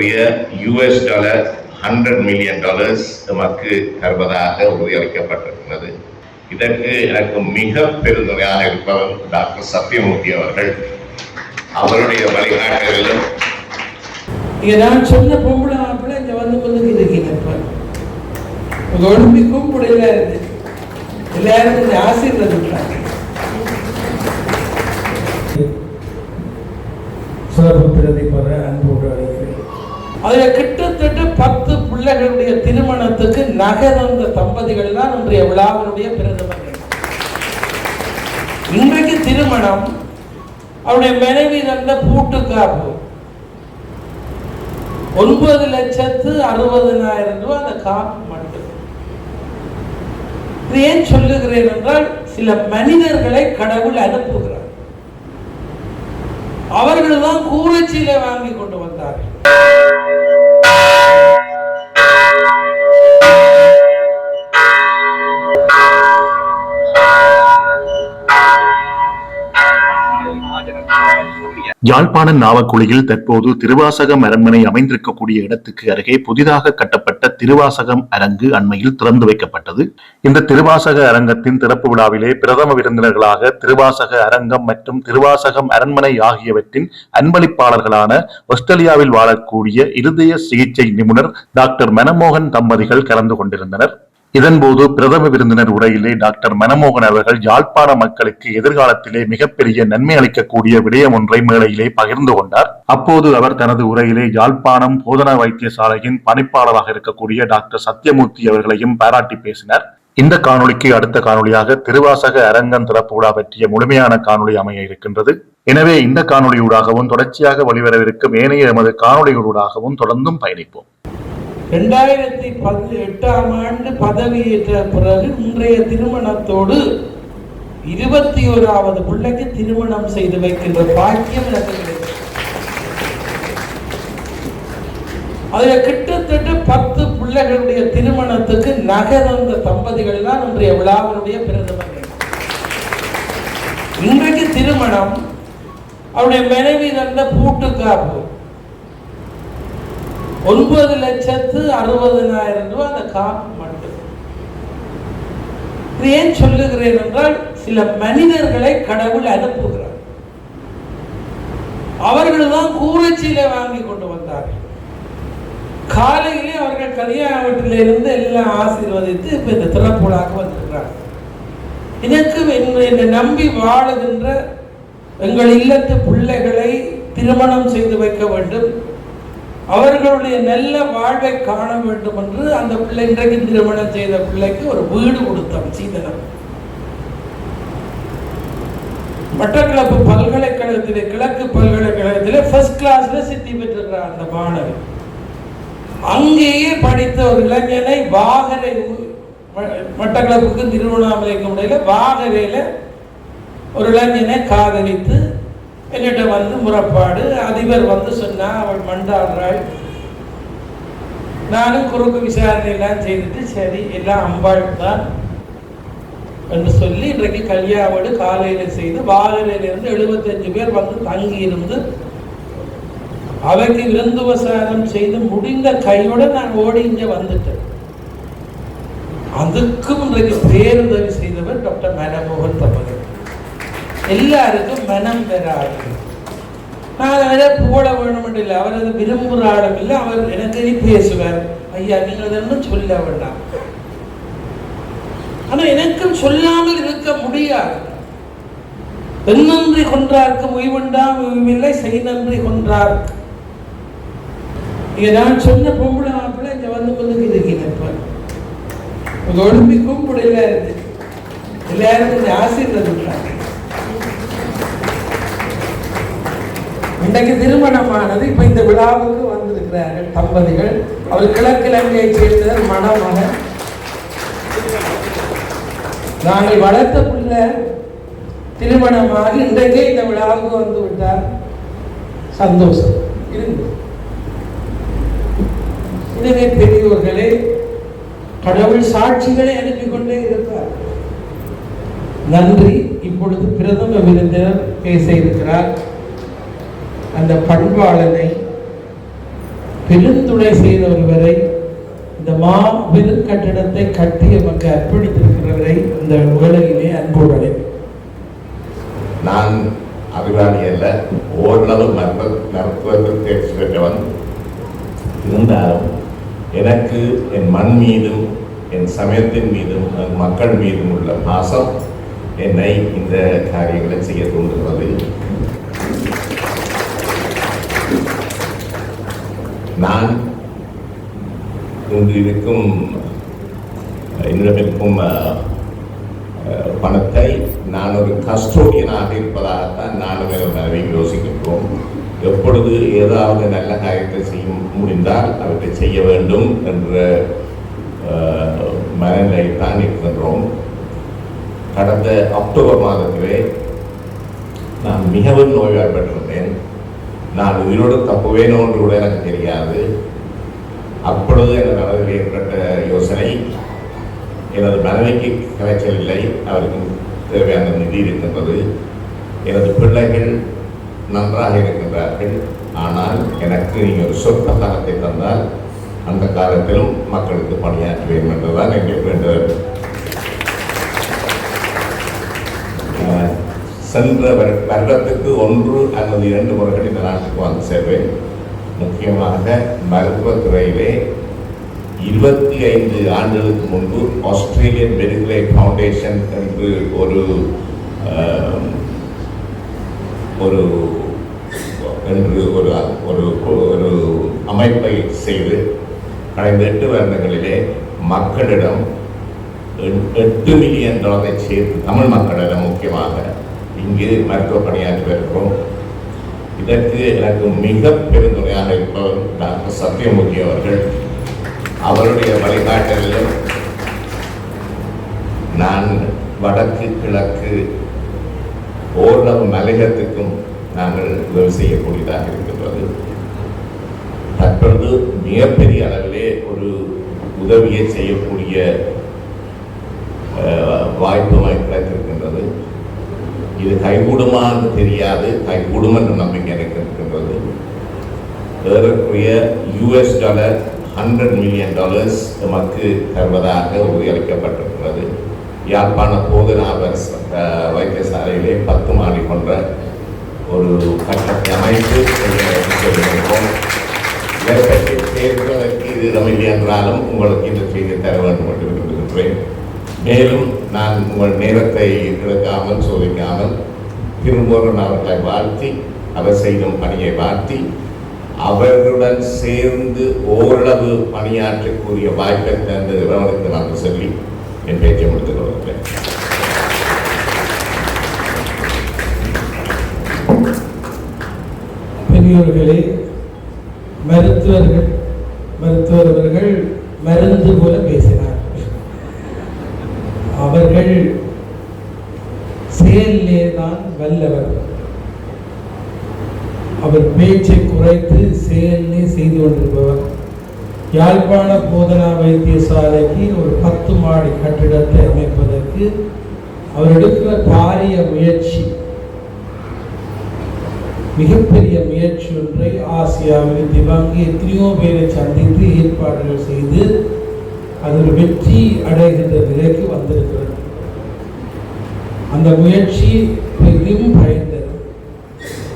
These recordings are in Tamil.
ஏறக்குறைய US dollar hundred million dollars நமக்கு தருவதாக உறுதியளிக்கப்பட்டிருக்கிறது. இதற்கு எனக்கு மிக பெருந்துணையாக இருப்பவர் டாக்டர் சத்யமூர்த்தி அவர்கள். அவருடைய வழிகாட்டுதலும் இங்க நான் சொன்ன பொம்பளை மாப்பிள்ளை இங்க வந்து இப்ப உங்க ஒலிம்பிக்கும் கூட இருந்து எல்லாரும் இந்த ஆசீர்வதிக்கிறாங்க சிறப்பு பிரதி பெற அன்போடு அழைக்கிறேன். அதில் கிட்டத்தட்ட பத்து பிள்ளைகளுடைய திருமணத்துக்கு நகை தந்த தம்பதிகள் தான் இன்றைய விழாவினுடைய பிரதமர்கள். இன்றைக்கு திருமணம் அவருடைய மனைவி தந்த பூட்டுக்காப்பு. ஒன்பது லட்சத்து அறுபதனாயிரம் ரூபாய் அந்த காப்பு மட்டும். இது ஏன் சொல்லுகிறேன் என்றால் சில மனிதர்களை கடவுள் அனுப்புகிறார். அவர்கள் தான் கூரச்சியில வாங்கி கொண்டு வந்தார்கள். Música யாழ்ப்பாணம் நாவக்குழியில் தற்போது திருவாசகம் அரண்மனை அமைந்திருக்கக்கூடிய இடத்துக்கு அருகே புதிதாக கட்டப்பட்ட திருவாசகம் அரங்கு அண்மையில் திறந்து வைக்கப்பட்டது. இந்த திருவாசக அரங்கத்தின் திறப்பு விழாவிலே பிரதம விருந்தினர்களாக திருவாசக அரங்கம் மற்றும் திருவாசகம் அரண்மனை ஆகியவற்றின் அன்பளிப்பாளர்களான ஆஸ்திரேலியாவில் வாழக்கூடிய இருதய சிகிச்சை நிபுணர் டாக்டர் மனமோகன் தம்பதிகள் கலந்து கொண்டிருந்தனர். இதன்போது பிரதம விருந்தினர் உரையிலே டாக்டர் மனமோகன் அவர்கள் யாழ்ப்பாண மக்களுக்கு எதிர்காலத்திலே மிகப்பெரிய நன்மை அளிக்கக்கூடிய விடயம் ஒன்றை மேடையிலே பகிர்ந்து கொண்டார். அப்போது அவர் தனது உரையிலே யாழ்ப்பாணம் போதனா வைத்தியசாலையின் பணிப்பாளராக இருக்கக்கூடிய டாக்டர் சத்யமூர்த்தி அவர்களையும் பாராட்டி பேசினார். இந்த காணொளிக்கு அடுத்த காணொளியாக திருவாசக அரங்கம் திறப்பு விழா பற்றிய முழுமையான காணொளி அமைய இருக்கின்றது. எனவே இந்த காணொளியூடாகவும் தொடர்ச்சியாக வெளிவரவிருக்கும் ஏனைய எமது காணொலிகளூடாகவும் தொடர்ந்தும் பயணிப்போம். ரெண்டாயிரத்தி பதி எட்டாம் ஆண்டு பதவியேற்ற பிறகு இன்றைய திருமணத்தோடு இருபத்தி ஓராவது பிள்ளைக்கு திருமணம் செய்து வைக்கின்ற பாக்கியம் எனக்கு கிடைத்தது. அதுல கிட்டத்தட்ட பத்து பிள்ளைகளுடைய திருமணத்துக்கு நகர்ந்த தம்பதிகள் தான் இன்றைய விழாவினுடைய பிரதமர். இன்றைக்கு திருமணம் அவருடைய மனைவி தந்த பூட்டுக்காப்பு. ஒன்பது லட்சத்து அறுபதனாயிரம் ரூபாய் அந்த காப்பு மட்டும். இது ஏன் சொல்லுகிறேன் என்றால் சில மனிதர்களை கடவுள் அனுப்புகிறார். அவர்கள் தான் கூரச்சீலை வாங்கி கொண்டு வந்தார்கள். காலையிலே அவர்கள் கல்யாண வீட்டிலிருந்து எல்லாம் ஆசீர்வதித்து இப்போ இந்த திறப்புலாக வந்திருக்கிறார் எனக்கு என்னை என்னை நம்பி வாழுகின்ற எங்கள் இல்லத்து பிள்ளைகளை திருமணம் செய்து வைக்க வேண்டும். அவர்களுடைய நல்ல வாழ்வை காண வேண்டும் என்று அந்த பிள்ளை இன்றைக்கு திருமணம் செய்த பிள்ளைக்கு ஒரு வீடு கொடுத்தோம் சீதனம் மட்டக்களப்பு பல்கலைக்கழகத்திலே கிழக்கு பல்கலைக்கழகத்திலே ஃபர்ஸ்ட் கிளாஸ்ல சித்தி பெற்றிருக்கிறார் அந்த மாணவி அங்கேயே படித்த ஒரு இளைஞனை வாகரை மட்டக்களப்புக்கு திருவண்ணாமலைக்கு இடையில வாகரையில ஒரு இளைஞனை காதலித்து என்னிட்ட வந்து முறப்பாடு. அதிபர் வந்து சொன்னா அவள் மண்டாடுறாள் நானும் குறுக்கு விசாரணை எல்லாம் செய்துட்டு சரி எல்லாம் அம்பாள் தான் என்று சொல்லி இன்றைக்கு கல்யாவோடு காலையில் செய்து வாகரையிலிருந்து எழுபத்தஞ்சு பேர் வந்து தங்கி இருந்து அவைக்கு விருந்துபசாரம் செய்து முடிந்த கையோட நான் ஓடி இங்கே வந்துட்டேன். அதுக்கும் இன்றைக்கு பேருதவி செய்தவர் டாக்டர் மனமோகன் தம்பதி எல்லாருக்கும் மனம் பெறாது நான் அதை போட வேணும் இல்லை அவர் அதை விரும்புகிற ஆளும் இல்லை அவர் எனக்கு பேசுவார் ஐயா நீங்கள் அதெல்லாம் சொல்ல வேண்டாம் ஆனா எனக்கும் சொல்லாமல் இருக்க முடியாது பெண்ணன்றி கொன்றார்க்கு உய்வுண்டா உய்வில்லை செய் நன்றி கொன்றார் இங்கே நான் சொன்ன பொம்பளை மாப்பிள்ளை இங்கே வந்து கொண்டு இருக்கீங்க இப்ப உங்க ஒலிம்பிக்கும் முடியல இருந்து எல்லாரும் கொஞ்சம் இன்றைக்கு திருமணமானது இப்ப இந்த விழாவுக்கு வந்திருக்கிறார்கள் தம்பதிகள். அவர் கிழக்கிழங்கையை சேர்ந்தவர் மணமகன். நாங்கள் வளர்த்த பிள்ளை திருமணமாக இன்றைக்கே இந்த விழாவுக்கு வந்து விட்டார். சந்தோஷம். இருந்து எனவே பெரியோர்களே கடவுள் சாட்சிகளை அனுப்பி கொண்டே இருப்பார். நன்றி. இப்பொழுது பிரதம விருந்தினர் பேச இருக்கிறார். அந்த பண்பாளனை பெருந்துணை செய்த ஒருவரை இந்த மாபெரும் கட்டிடத்தை கட்டி எமக்கு அர்ப்பணித்திருக்கிறவரை இந்த உலகிலே அன்புடனே. நான் அறிவாளி அல்ல ஓரளவு மருத்துவ மருத்துவர்கள் தேர்ச்சி பெற்றவன் இருந்தாலும் எனக்கு என் மண் மீதும் என் சமயத்தின் மீதும் என் மக்கள் மீதும் உள்ள பாசம் என்னை இந்த காரியங்களை செய்ய தூண்டுகிறது நான் இங்கு இருக்கும் என்னிடம் இருக்கும் பணத்தை நான் ஒரு கஸ்டோடியனாக இருப்பதாகத்தான் நானும் என் மனைவி யோசிக்கின்றோம். எப்பொழுது ஏதாவது நல்ல காரியத்தை செய்ய முடிந்தால் அவற்றை செய்ய வேண்டும் என்ற மனநிலையைத்தான் இருக்கின்றோம். கடந்த அக்டோபர் மாதத்திலே நான் மிகவும் நோய்வாய்ப்பட்டிருந்தேன். நான் உயிரோடு தப்புவேனோ என்று கூட எனக்கு தெரியாது. அப்பொழுது எனது மனதில் ஏற்பட்ட யோசனை எனது மனைவிக்கு கிடைச்சல் இல்லை அவருக்கு தேவையான நிதி இருக்கின்றது. எனது பிள்ளைகள் நன்றாக இருக்கின்றார்கள். ஆனால் எனக்கு நீங்கள் ஒரு சொற்ப காலத்தை தந்தால் அந்த காலத்திலும் மக்களுக்கு பணியாற்றுவேன் என்றுதான் எங்கள் வேண்டுதல். சென்ற வரு- வருடத்துக்கு ஒன்று அல்லது இரண்டு முறைகள் இந்த நாட்டுக்கு வந்து சேர்வேன். முக்கியமாக மருத்துவத்துறையிலே இருபத்தி ஐந்து ஆண்டுகளுக்கு முன்பு ஆஸ்திரேலியன் மெடிக்கலை ஃபவுண்டேஷன் என்று ஒரு ஒரு என்று ஒரு ஒரு ஒரு அமைப்பை செய்து கடந்த எட்டு வருடங்களிலே மக்களிடம் எட்- எட்டு மில்லியன் டாலரை சேர்த்து தமிழ் மக்களிடம் முக்கியமாக இங்கே மருத்துவ பணியாற்றி வருகிறோம் இதற்கு எனக்கு மிக பெருந்துணையாக இருப்பவர் டாக்டர் சத்யமூர்த்தி அவர்கள். அவருடைய வழிகாட்டலிலும் நான் வடக்கு கிழக்கு ஓரளவு மலையத்துக்கும் நாங்கள் உதவி செய்யக்கூடியதாக இருக்கின்றது. தற்பொழுது மிகப்பெரிய அளவிலே ஒரு உதவியை செய்யக்கூடிய வாய்ப்பு எனக்கு கிடைத்திருக்கின்றது இது கைகூடுமா என்று தெரியாது. கைகூடும் என்ற நம்பிக்கை எனக்கு இருக்கின்றது. ஏறக்குரிய US dollar hundred million dollars நமக்கு தருவதாக உறுதியளிக்கப்பட்டிருக்கிறது. யாழ்ப்பாண போது அஹ், வைத்தியசாலையிலே பத்து மாடி கொண்ட ஒரு கட்டத்தை அமைத்து சொல்லியிருக்கிறோம் இதை பற்றி பேசுவதற்கு இது இடமில்லை என்றாலும் உங்களுக்கு இந்த செய்தி தர வேண்டும் என்று விரும்புகின்றேன். மேலும் நான் உங்கள் நேரத்தை இழக்காமல் சோதிக்காமல் திரும்புவன் அவர்களை வாழ்த்தி அவர் செய்யும் பணியை வாழ்த்தி அவர்களுடன் சேர்ந்து ஓரளவு பணியாற்றக்கூடிய வாய்ப்பை தந்து இறைவனுக்கு நான் சொல்லி என் பேச்சை முடித்துக் கொள்கிறேன். பெரியோர்களே மருத்துவர்கள் மருத்துவர் அவர்கள் மருந்து போல பேச அவர்கள் செயலிலே தான் வல்லவர். அவர் பேச்சை குறைத்து செயலே செய்து கொண்டிருப்பவர். யாழ்ப்பாண போதனா வைத்தியசாலைக்கு ஒரு பத்து மாடி கட்டிடத்தை அமைப்பதற்கு அவர் எடுக்கிற பாரிய முயற்சி. மிகப்பெரிய முயற்சி ஒன்றை ஆசியாவில் திவாங்கி எத்தனையோ பேரை சந்தித்து ஏற்பாடுகள் செய்து அது ஒரு வெற்றி அடைகின்ற நிலைக்கு வந்திருக்கிறது. அந்த முயற்சி பெரிதும் பயந்தது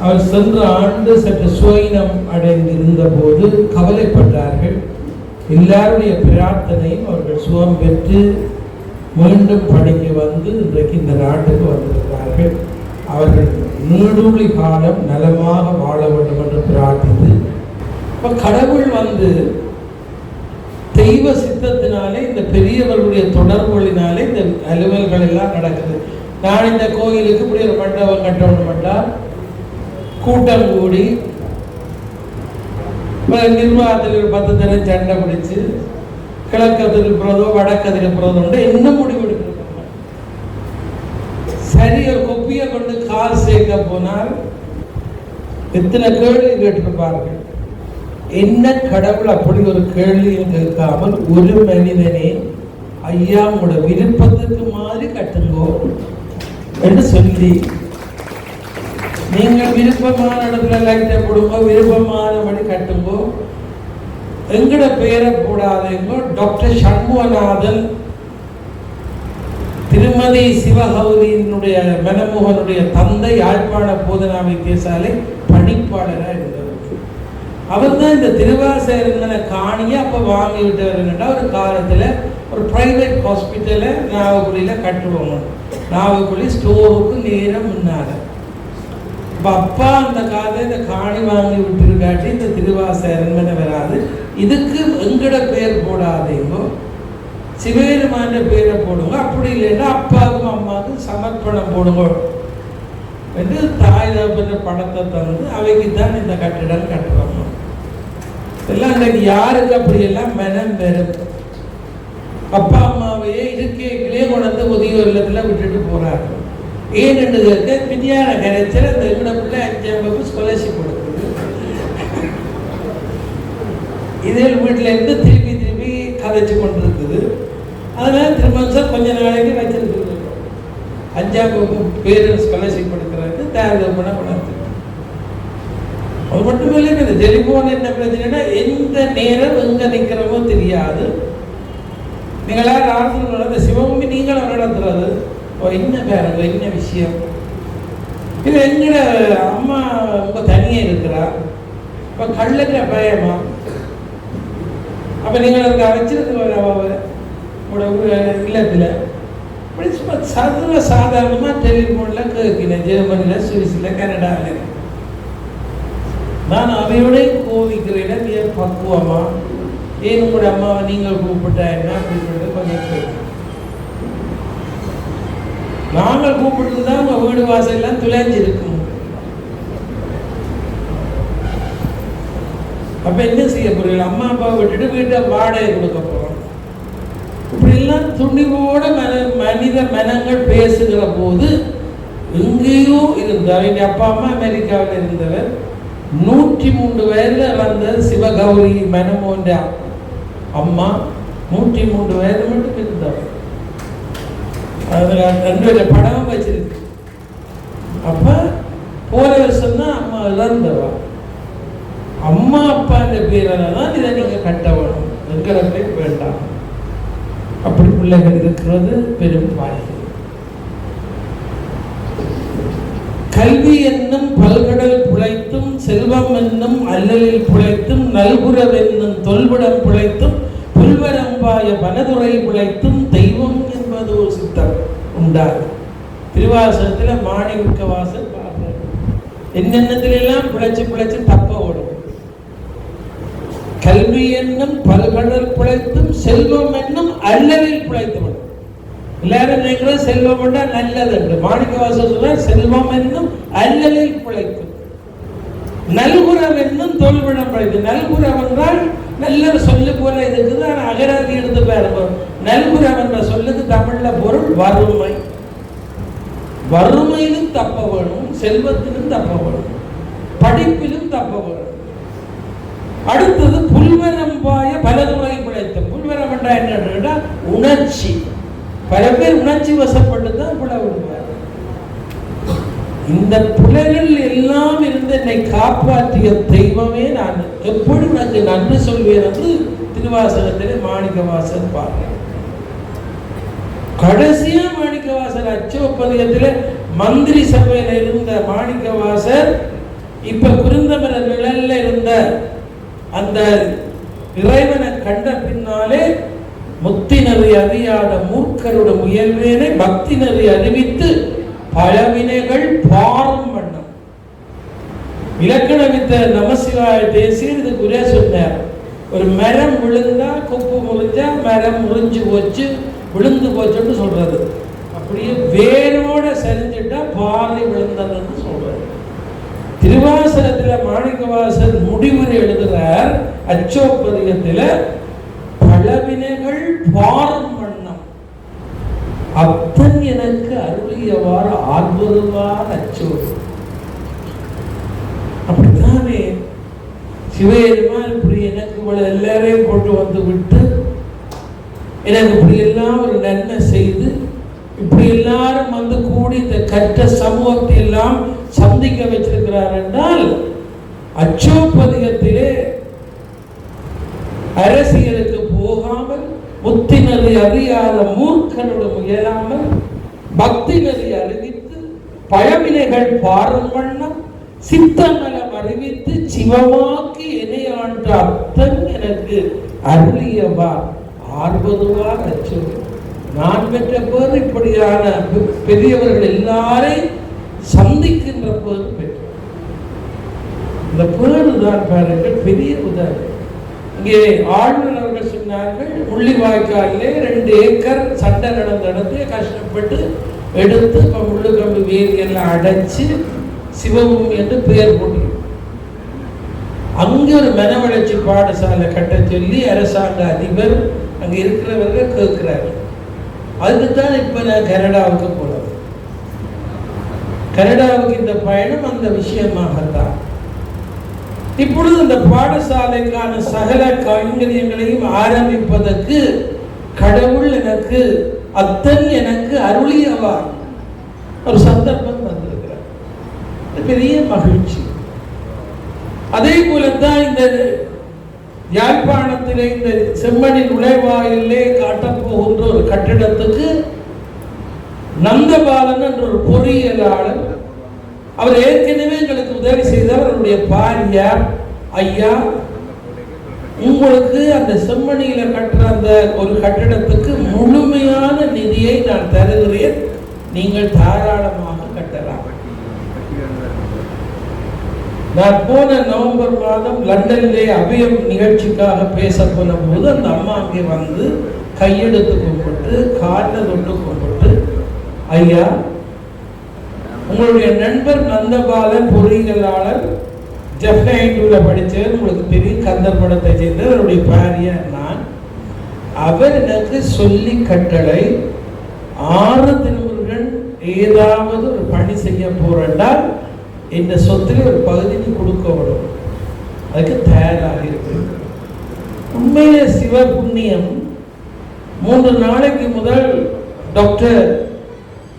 அவர் சென்ற ஆண்டு சற்று சுவீனம் அடைந்திருந்த போது கவலைப்பட்டார்கள். எல்லாருடைய பிரார்த்தனையும் அவர்கள் சுகம் பெற்று மீண்டும் பணிக்கு வந்து இன்றைக்கு இந்த நாட்டுக்கு வந்திருக்கிறார்கள். அவர்கள் நீடூழி காலம் நலமாக வாழ வேண்டும் என்று பிரார்த்தித்து இப்போ கடவுள் வந்து தெய்வ சித்தத்தினாலே இந்த பெரியவர்களுடைய தொடர்புகளினாலே இந்த அலுவல்கள் எல்லாம் நடக்குது. நான் இந்த கோயிலுக்கு இப்படி ஒரு மண்டபம் கட்டணும் என்றால் கூட்டம் கூடி நிர்வாகத்தில் ஒரு பத்து தினம் சண்டை பிடிச்சு கிழக்கு இருக்கிறதோ வடக்கு இருக்கிறதோ என்ன முடிவு எடுக்கிறாங்க சரி ஒரு கொப்பியை கொண்டு கால் சேர்க்க போனால் எத்தனை கேள்வி கேட்டிருப்பார்கள்? என்ன கடவுள் அப்படி ஒரு கேள்வியும் கேட்காமல் ஒரு மனிதனே ஐயா உங்களோட விருப்பத்துக்கு மாதிரி கட்டுங்கோ. என்று சொல்லி நீங்கள் விருப்பமான இடத்துல லைட்டை கொடுங்க விருப்பமானபடி கட்டுங்கோ எங்கட பேரை போடாதேங்கோ டாக்டர் சண்முகநாதன் திருமதி சிவகௌரியினுடைய மனமோகனுடைய தந்தை யாழ்ப்பாண போதனா வைத்தியசாலை பணிப்பாளராக இருந்தவர் அவர் தான் இந்த திருவாசகரங்களை காணியை அப்போ வாங்கி என்னட்டா ஒரு காலத்தில் ஒரு பிரைவேட் ஹாஸ்பிட்டலை நாவக்குழியில் கட்டுவோம். நாகப்பள்ளி ஸ்டோவுக்கு நேரம் முன்னால இப்போ அப்பா அந்த காலத்தை இந்த காணி வாங்கி விட்டுருக்காட்டி இந்த திருவாசகரன்மனை வராது. இதுக்கு எங்கட பேர் போடாதீங்கோ சிவேருமான பேரை போடுங்க. அப்படி இல்லைன்னா அப்பாவுக்கும் அம்மாவுக்கும் சமர்ப்பணம் போடுங்க. என்று தாய் தகப்பன படத்தை தந்து அவைக்கு தான் இந்த கட்டிடம் கட்டுவாங்க எல்லாம் இன்னைக்கு யாருக்கு அப்படியெல்லாம் மனம் பெறும் அப்பா அம்மாவையே இருக்கைகளே கொண்டு முதியோர் இல்லத்தில் விட்டுட்டு போறாங்க ஏன் என்று கேட்க விஞ்ஞான கரைச்சல் அந்த எங்கட பிள்ளை அஞ்சாம் வகுப்பு ஸ்காலர்ஷிப் கொடுக்குது. இதே வீட்டில் இருந்து திருப்பி திருப்பி கதைச்சு அதனால் அதனால சார் கொஞ்ச நாளைக்கு வச்சிருக்கிறது அஞ்சாம் வகுப்பு பேர் ஸ்காலர்ஷிப் கொடுக்குறதுக்கு தேர்தல் பண்ண கொண்டாந்து அது மட்டும் இல்லை இந்த டெலிஃபோன் என்ன பிரச்சனைனா எந்த நேரம் எங்கே நிற்கிறோமோ தெரியாது. நீங்களா ராத்திரி இந்த சிவபூமி நீங்களும் நடத்துறது ஓ என்ன பேருங்க என்ன விஷயம்? இது எங்கட அம்மா ரொம்ப தனியே இருக்கிறா? இப்போ கள்ளுக்கிற பயமா? அப்ப நீங்கள் அதுக்கு வச்சிருக்கு உங்களோட இல்லத்தில். இப்படி சும்மா சர்வ சாதாரணமாக டெலிஃபோனில் கேட்கிறேன். ஜெர்மனியில் சுவிஸில் கனடாவில் நான் அவையோட கோவிக்கிறேன். ஏன் பக்குவமா? ஏன் உங்களுடைய அம்மாவை நீங்கள் கூப்பிட்டா என்ன அப்படின்னு சொல்லிட்டு கொஞ்சம் நாங்கள் கூப்பிட்டு தான் உங்க வீடு வாசல் எல்லாம் துளைஞ்சிருக்கும். அப்ப என்ன செய்ய போறீங்க? அம்மா அப்பாவை விட்டுட்டு வீட்டை வாடகை கொடுக்க போறோம். இப்படிலாம் துணிவோட மன மனித மனங்கள் பேசுகிற போது எங்கேயோ இருந்தார். எங்க அப்பா அம்மா அமெரிக்காவில் இருந்தவர். நூற்றி மூன்று வயதில் வந்த சிவகௌரி மனமோன்ற அம்மா நூற்றி மூன்று வயது மட்டும் இருந்தவர் அதில் ரெண்டு படம் வச்சிருக்கு. அப்போ போன வருஷம் தான் அம்மா இறந்தவா அம்மா அப்பான்ற பேரில் தான் இதை நீங்கள் கட்ட வேணும் பேர் வேண்டாம். அப்படி பிள்ளைகள் இருக்கிறது பெரும் வாய்ப்பு கல்வி என்னும் பல்கடல் புழைத்தும் செல்வம் என்னும் அல்லலில் புழைத்தும் நல்குரவ் என்னும் தொல்விடம் புழைத்தும் புல்வரம்பாய வனதுரை புழைத்தும் தெய்வம் என்பது ஒரு சித்தம் உண்டாகும் திருவாசகத்துல மாணிக்க வாசல் பார்க்கிறோம் என்னென்னத்துல எல்லாம் பிழைச்சு பிழைச்சு தப்ப ஓடும் கல்வி என்னும் பல்கடல் பிழைத்தும் செல்வம் என்னும் அல்லலில் பிழைத்து எல்லாரும் நினைக்கிறது செல்வம் என்றால் நல்லது என்று மாணிக்க வாசல் செல்வம் என்னும் அல்லலில் பிழைக்கும் நல்குரம் என்னும் தோல்விடம் பிழைக்கும் நல்குரம் என்றால் நல்ல சொல்லு போல இருக்குது ஆனால் அகராதி எடுத்து பாருங்க நல்குரம் என்ற சொல்லுக்கு தமிழ்ல பொருள் வறுமை வறுமையிலும் தப்ப வேணும் செல்வத்திலும் தப்ப வேணும் படிப்பிலும் தப்ப வேணும் அடுத்தது புல்வரம்பாய பலதுறை பிழைத்த புல்வரம் என்றால் என்ன உணர்ச்சி பல பேர் உணர்ச்சி வசப்பட்டு தான் விடுவார் இந்த புலகள் எல்லாம் இருந்து என்னை காப்பாற்றிய தெய்வமே நான். எப்படி உனக்கு நன்றி சொல்வேன் என்று திருவாசகத்திலே மாணிக்க வாசன் பாருங்க கடைசியா மாணிக்க வாசர் ஒப்பந்தத்தில் மந்திரி சபையில இருந்த மாணிக்க வாசர் இப்ப குருந்தமர நிழல்ல இருந்த அந்த இறைவனை கண்ட பின்னாலே முத்தினரை அறியாத மூர்க்கரோட முயல்வேனை பக்தினரை அறிவித்து பழவினைகள் பாரம் வண்ணம். இலக்கண வித்த நமசிவாய தேசிய இது சொன்னார். ஒரு மரம் விழுந்தா கொப்பு முறிஞ்சா மரம் முறிஞ்சு போச்சு விழுந்து போச்சுன்னு சொல்றது. அப்படியே வேரோட சரிஞ்சிட்டா பாறை விழுந்ததுன்னு சொல்றது. திருவாசகத்துல மாணிக்கவாசர் முடிவுரை எழுதுறார் அச்சோப்பதிகத்தில் பழவினைகள் பாரம் வண்ணம் அத்தன் எனக்கு அருளியவாறு ஆர்வதுவார் அச்சோ அப்படித்தானே? சிவபெருமான் இப்படி எனக்கு இவ்வளவு எல்லாரையும் கொண்டு வந்து விட்டு எனக்கு இப்படி எல்லாம் ஒரு நன்மை செய்து இப்படி எல்லாரும் வந்து கூடி இந்த கற்ற சமூகத்தை எல்லாம் சந்திக்க வச்சிருக்கிறார் என்றால் அச்சோப்பதிகத்திலே அரசியலுக்கு போகாமல் முத்தினது அறியாத மூர்க்கனோடு முயலாமல் பக்தி நெறி அறிவித்து பயவினைகள் பாரம் வண்ணம் சித்தநலம் அறிவித்து சிவமாக்கி இணையாண்ட அத்தன் எனக்கு அருளியவா ஆர்வதுவார் அச்சு. நான் பெற்ற பேர் இப்படியான பெரியவர்கள் எல்லாரையும் சந்திக்கின்ற பேர் பெற்றேன் இந்த பேரு தான் பாருங்கள் பெரிய உதவி. இங்கே ஆளுநர் அவர்கள் உள்ளி வாய்க்காலே ரெண்டு ஏக்கர் சண்டை நடந்த இடத்துல கஷ்டப்பட்டு எடுத்து இப்போ முள்ளுக்கம்பு கம்பு எல்லாம் அடைச்சு சிவபூமி என்று பெயர் போட்டு அங்கே ஒரு மன வளர்ச்சி பாடசாலை கட்ட சொல்லி அரசாங்க அதிபர் அங்கே இருக்கிறவர்கள் கேட்குறாரு அதுக்கு தான் இப்போ நான் கனடாவுக்கு போனது. கனடாவுக்கு இந்த பயணம் அந்த விஷயமாகத்தான். இப்பொழுது இந்த பாடசாலைக்கான சகல கைங்கரியங்களையும் ஆரம்பிப்பதற்கு கடவுள் எனக்கு அத்தன் எனக்கு அருளியவா ஒரு சந்தர்ப்பம் வந்திருக்கிறார் பெரிய மகிழ்ச்சி. அதே போலத்தான் இந்த யாழ்ப்பாணத்திலே இந்த செம்மணி நுழைவாயிலே காட்டப்போகின்ற ஒரு கட்டிடத்துக்கு நந்தபாலன் என்ற ஒரு பொறியியலாளர் அவர் ஏற்கனவே எங்களுக்கு உதவி செய்தவர் அவருடைய பாரியார் ஐயா உங்களுக்கு அந்த செம்மணியில கட்டுற அந்த ஒரு கட்டிடத்துக்கு முழுமையான நிதியை நான் தருகிறேன். நீங்கள் தாராளமாக கட்டலாம். நான் போன நவம்பர் மாதம் லண்டனிலே அபயம் நிகழ்ச்சிக்காக பேச போன போது அந்த அம்மா அங்கே வந்து கையெடுத்து கும்பிட்டு காலில் தொட்டு கும்பிட்டு ஐயா உங்களுடைய நண்பர் நந்தபாலன் பொறியியலாளர் ஜெஃப்னைண்டூல படித்தவர் உங்களுக்கு பெரிய கந்த படத்தை சேர்ந்தவர். அவருடைய பாரியார் நான். அவர் எனக்கு சொல்லி கட்டளை ஆறு திருமுருகன் ஏதாவது ஒரு பணி செய்ய போறேன்டால் இந்த சொத்தில் ஒரு பகுதிக்கு கொடுக்கப்படும் கொடுக்க விடும். அதுக்கு தயாராக இருக்கு. உண்மையிலே சிவ புண்ணியம் மூன்று நாளைக்கு முதல் டாக்டர்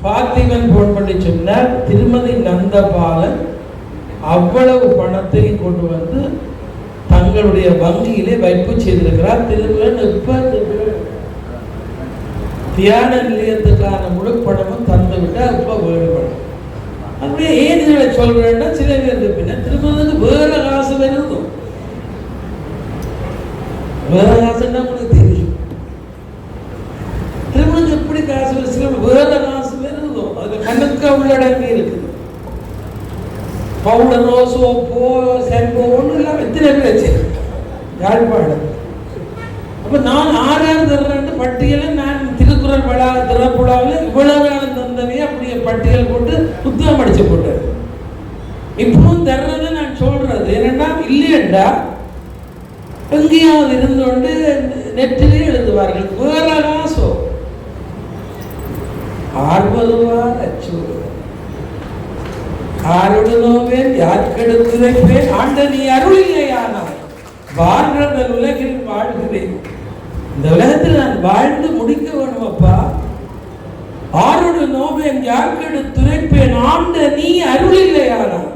பார்த்திபன் போன் பண்ணி சொன்னார் திருமதி நந்தபாலன் அவ்வளவு பணத்தையும் கொண்டு வந்து தங்களுடைய வங்கியிலே வைப்பு செய்திருக்கிறார். திருமணன் இப்ப தியான நிலையத்துக்கான முழு பணமும் தந்து விட்டா இப்ப பணம்? அப்படியே ஏன் இதை சொல்றேன்னா சில பேருக்கு பின்ன திருமணத்துக்கு வேற காசு வேணும் வேற காசுன்னா உங்களுக்கு தெரியும். திருமணம் எப்படி காசு வரும்? சில வேற அது உள்ளடங்கி இருக்குது. பவுடரோ சோப்போ செம்போ ஒன்றும் இல்லாமல் எத்தனை பேர் வச்சு? யாழ்ப்பாடு அப்போ நான் ஆறாறு தர்றேன் பட்டியலை நான் திருக்குறள் விழா திறப்புழாவில் இவ்வளவு நாள் தந்தவே அப்படியே பட்டியல் போட்டு புத்தகம் அடிச்சு போட்டேன். இப்பவும் தர்றதை நான் சொல்றது என்னன்னா இல்லையண்டா? எங்கேயாவது இருந்து கொண்டு நெட்டிலே எழுதுவார்கள். வேற காசோ ஆர்வதுவார் அச்சுவது ஆருடனோவேன் யாருக்கெடுத்துரைப்பேன் ஆண்ட நீ அருளில்லையானாய் வாழ்கிற உலகில் வாழ்கிறேன் இந்த உலகத்தில் நான் வாழ்ந்து முடிக்க வேணும் அப்பா ஆரோடு நோவேன் யாருக்கெடுத்துரைப்பேன் ஆண்ட நீ அருளில்லையானாய்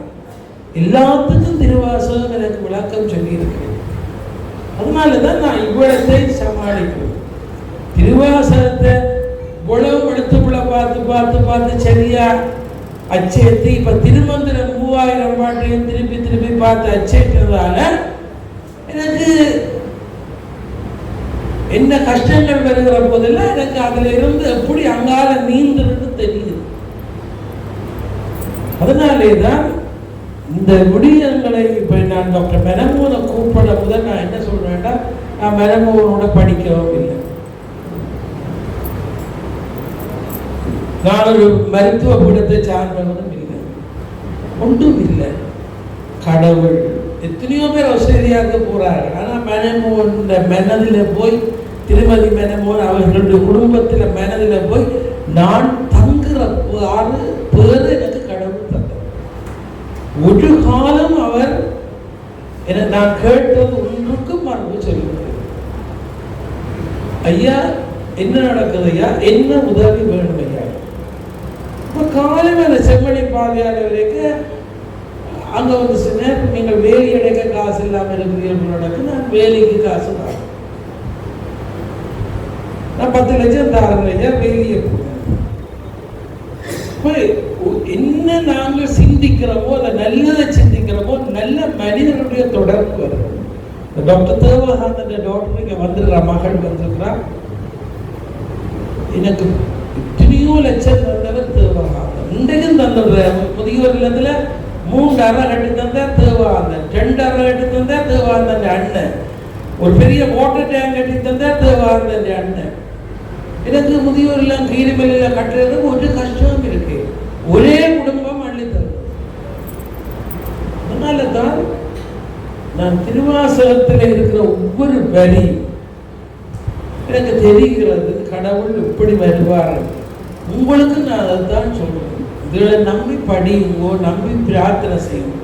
எல்லாத்துக்கும் திருவாசகம் எனக்கு விளக்கம் சொல்லியிருக்கேன் அதனால தான் நான் இவ்வளத்தை சமாளிக்கிறேன். திருவாசகத்தை இவ்வளவு எழுத்துப்புல பார்த்து பார்த்து பார்த்து சரியா? அச்சேத்து இப்ப திருமந்திரம் மூவாயிரம் பாட்டையும் திருப்பி திருப்பி பார்த்து அச்சேற்றதால எனக்கு என்ன கஷ்டங்கள் வருகிற போதெல்லாம் எனக்கு அதுல இருந்து எப்படி அங்கால நீந்துன்னு தெரியுது. அதனாலே தான் இந்த விடயங்களை இப்ப நான் டாக்டர் மெனமோனை கூப்பிட முதல் நான் என்ன சொல்றேன்னா நான் மெனமோனோட படிக்கவும் இல்லை. நான் ஒரு மருத்துவ பீடத்தை சார்ந்தவனும் இல்லை. ஒன்றும் இல்லை. கடவுள் எத்தனையோ பேர் ஆஸ்திரேலியாவுக்கு போறாங்க ஆனால் மெனமோன் மனதில் போய் திருமதி மெனமோன் அவர்களுடைய குடும்பத்தில் மனதில் போய் நான் தங்குற ஆறு பேர் எனக்கு கடவுள் தந்தார் ஒரு காலம் அவர் என நான் கேட்டது ஒன்றுக்கும் மரபு சொல்லுவது ஐயா என்ன நடக்குது ஐயா? என்ன உதவி வேணும்? காலையில் அந்த செம்மணி பாதையாளர்களுக்கு வரைக்கும் அங்கே வந்து சொன்னேன் நீங்கள் வேலி அடைக்க காசு இல்லாமல் இருக்கிறீர்கள் நடக்கு நான் வேலைக்கு காசு தான். நான் பத்து லட்சம் தாறு லட்சம் வேலியை போய் என்ன நாங்கள் சிந்திக்கிறோமோ அதை நல்லதை சிந்திக்கிறோமோ நல்ல மனிதனுடைய தொடர்பு வரும். இந்த டாக்டர் தேவகாந்தன் டாக்டர் இங்க வந்துடுறா மகள் வந்திருக்கிறான் எனக்கு எத்தனையோ லட்சம் வந்தவர் தேவகாந்தன் இன்றைக்கும் தந்துடுற முதியோர் இல்லத்துல மூன்று அறை கட்டி தந்தா தேவாந்தன். ரெண்டு அறை கட்டி தந்தா தேவாந்தன் அண்ணன். ஒரு பெரிய வாட்டர் டேங்க் கட்டி தந்தா தேவாந்தன் அண்ணன். எனக்கு முதியோர் எல்லாம் கீரிமலையில் கட்டுறதுக்கு ஒரு கஷ்டம் இருக்கு. ஒரே குடும்பம் அள்ளித்தரும் அதனால தான் நான் திருவாசகத்தில் இருக்கிற ஒவ்வொரு வரி எனக்கு தெரிகிறது கடவுள் எப்படி வருவார்? உங்களுக்கு நான் அதை தான் சொல்லுவேன். இதில் நம்பி படியுங்கோ நம்பி பிரார்த்தனை செய்யும்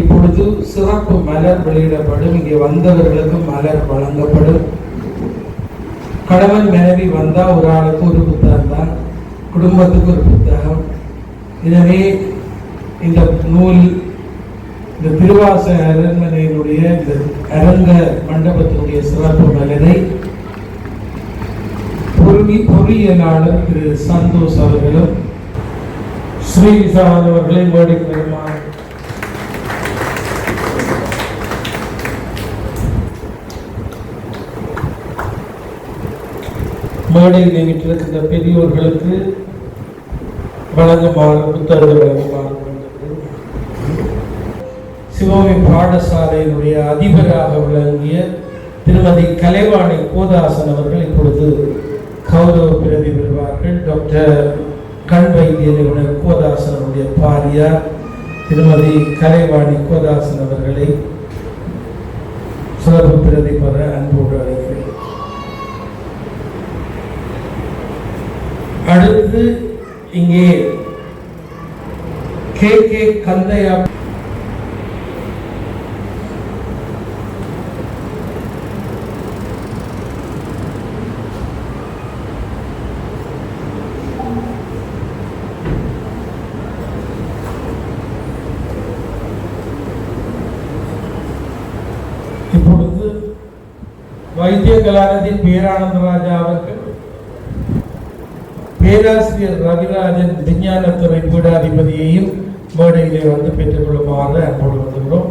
இப்பொழுது சிறப்பு மலர் வெளியிடப்படும். இங்கே வந்தவர்களுக்கு மலர் வழங்கப்படும். கணவன் மனைவி வந்தால் ஒரு ஆளுக்கு ஒரு புத்தகம் தான். குடும்பத்துக்கு ஒரு புத்தகம். எனவே இந்த நூல் இந்த திருவாச அரண்மனையினுடைய இந்த அரங்க மண்டபத்தினுடைய சிறப்பு மலரை கல்லூரி பொறியியலாளர் திரு சந்தோஷ் அவர்களும் ஸ்ரீ விசாரன் அவர்களை மேடைக்கு வருமாறு மேடையில் வீட்டிருக்கின்ற பெரியோர்களுக்கு வழங்குமாறு புத்தகங்கள் வழங்குமாறு சிவகை பாடசாலையினுடைய அதிபராக விளங்கிய திருமதி கலைவாணி கோதாசன் அவர்கள் இப்பொழுது கௌரவ பிறவி பெறுவார்கள் டாக்டர் கண் வைத்திய நிபுணர் கோதாசன் அவருடைய பாரியார் திருமதி கலைவாணி கோதாசன் அவர்களை சிறப்பு பிரதி பெற அன்போடு அழைக்கிறேன். அடுத்து இங்கே கே கே கந்தையா இப்பொழுது வைத்திய கலாநிதி பேரானந்த ராஜா அவர்கள் பேராசிரியர் ரவிராஜன் விஞ்ஞானத்துறை பீடாதிபதியையும் மேடையிலே வந்து பெற்றுக்கொள்ளுமாறு அன்போடு வந்துகிறோம்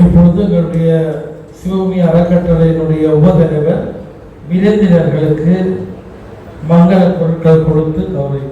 இப்பொழுது எங்களுடைய சிவமி அறக்கட்டளையினுடைய உபதலைவர் விருந்தினர்களுக்கு மங்கள பொருட்கள் கொடுத்து அவரை